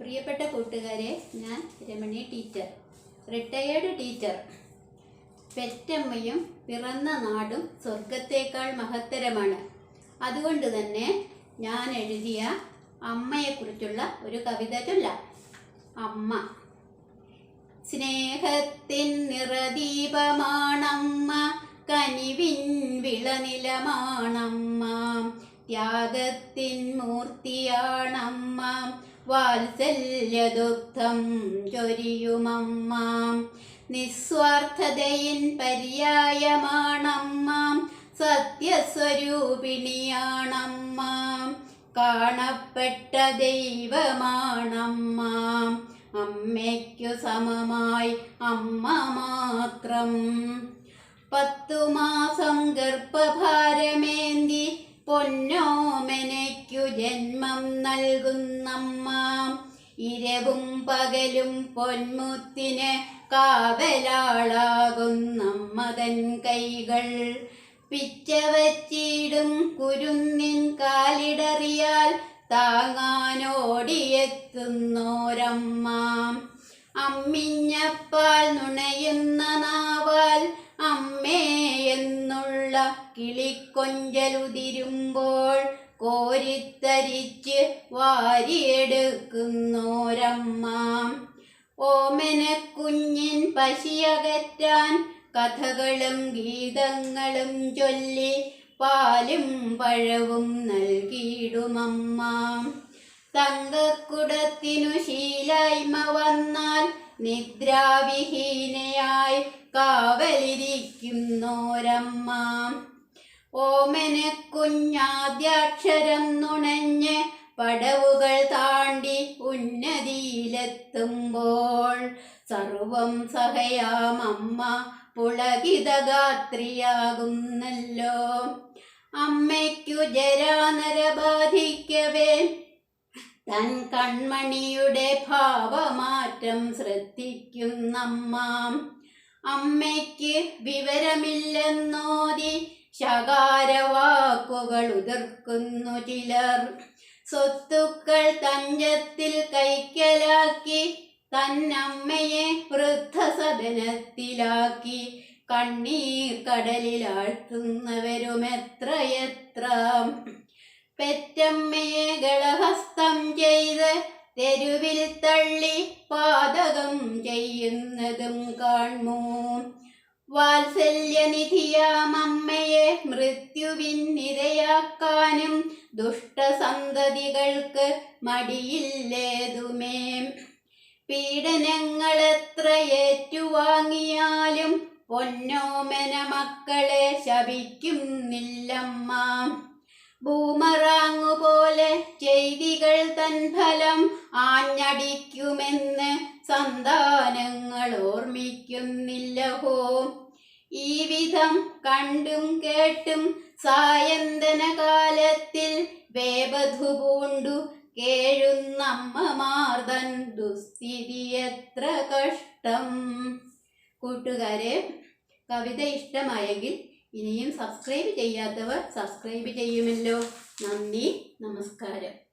പ്രിയപ്പെട്ട കൂട്ടുകാരെ ഞാൻ രമണി ടീച്ചർ റിട്ടയേർഡ് ടീച്ചർ പെറ്റമ്മയും പിറന്ന നാടും സ്വർഗത്തേക്കാൾ മഹത്തരമാണ്. അതുകൊണ്ട് തന്നെ ഞാൻ എഴുതിയ അമ്മയെക്കുറിച്ചുള്ള ഒരു കവിത ചൊല്ലാം. അമ്മ സ്നേഹത്തിൻ നിറദീപമാണമ്മ കനിവിൻ വിളനിലമാണമ്മ ത്യാഗത്തിൻ മൂർത്തിയാണമ്മ വാത്സല്യദുഗ്ധം ചൊരിയുമമ്മാം. നിസ്വാർത്ഥതയിൻ പര്യായമാണമ്മാം. സത്യസ്വരൂപിണിയാണമ്മാം. കാണപ്പെട്ട ദൈവമാണമ്മാം. അമ്മയ്ക്കു സമമായി അമ്മ മാത്രം. പത്തു മാസം ഗർഭഭാരമേന്തി പൊന്നോമനയ്ക്കു ജന്മം നൽകുന്നമ്മ. ഇരവും പകലും പൊന്മുത്തിന് കാവലാളാകുന്നമ്മതൻ കൈകൾ. പിച്ചവച്ചിടും കുരുന്നിൻ കാലിടറിയാൽ താങ്ങാനോടിയെത്തുന്നോരമ്മ. അമ്മിഞ്ഞപ്പാൽ നുണയുന്ന നാവാൽ അമ്മേ എന്നുള്ള കിളിക്കൊഞ്ചലുതിരുമ്പോൾ കോരിത്തരിച്ച് വാരിയെടുക്കുന്നോരമ്മ. ഓമന കുഞ്ഞിൻ പശിയകറ്റാൻ കഥകളും ഗീതങ്ങളും ചൊല്ലി പാലും പഴവും നൽകിയിടുമമ്മ. തങ്കക്കുടത്തിനു ശീലായ്മ വന്നാൽ നിദ്രാവിഹീനയായി കാവലിരിക്കുന്നോരമ്മ ഓമന കുഞ്ഞാദ്യാക്ഷരം നുണഞ്ഞ് പടവുകൾ താണ്ടി ഉന്നതിയിലെത്തുമ്പോൾ സർവം സഹയാമമ്മ പുളകിതഗാത്രിയാകുന്നല്ലോ. അമ്മയ്ക്കു ജരാനരബാധിക്കവേ തൻ കൺമണിയുടെ ഭാവമാറ്റം ശ്രദ്ധിക്കുന്നമ്മ അമ്മയ്ക്ക് വിവരമില്ലെന്നോതി ശകാരവാക്കുകൾ ഉതിർക്കുന്നു ചിലർ. സ്വത്തുക്കൾ തഞ്ചത്തിൽ കൈക്കലാക്കി തന്നമ്മയെ വൃദ്ധസദനത്തിലാക്കി. കണ്ണീർ കടലിലാഴ്ത്തുന്നവരുമെത്രയെത്ര. പെറ്റമ്മയെ ഗളഹസ്തം ചെയ്ത് തെരുവിൽ തള്ളി പാതകം ചെയ്യുന്നതും കാണുമോ? വാത്സല്യനിധിയാമമ്മയെ മൃത്യുവിനിരയാക്കാനും ദുഷ്ടസന്തതികൾക്ക് മടിയില്ലേതുമേ. പീഡനങ്ങളെത്ര ഏറ്റുവാങ്ങിയാലും പൊന്നോമന മക്കളെ ശപിക്കുന്നില്ലമ്മ. ബൂമറാങ്ങു പോലെ ചെയ്തികൾ തൻ ഫലം ആഞ്ഞടിക്കുമെന്ന് സന്താനങ്ങൾ ഓർമ്മിക്കുന്നില്ലഹോ ഈ വിധം കണ്ടും കേട്ടും സായന്തന കാലത്തിൽ വേപധു പൂണ്ടു കേഴുന്നമ്മമാർദൻ ദുസ്ഥിതി എത്ര കഷ്ടം. കൂട്ടുകാരെ കവിത ഇഷ്ടമായെങ്കിൽ ഇനിയും സബ്സ്ക്രൈബ് ചെയ്യാത്തവർ സബ്സ്ക്രൈബ് ചെയ്യുമല്ലോ. നന്ദി നമസ്കാരം.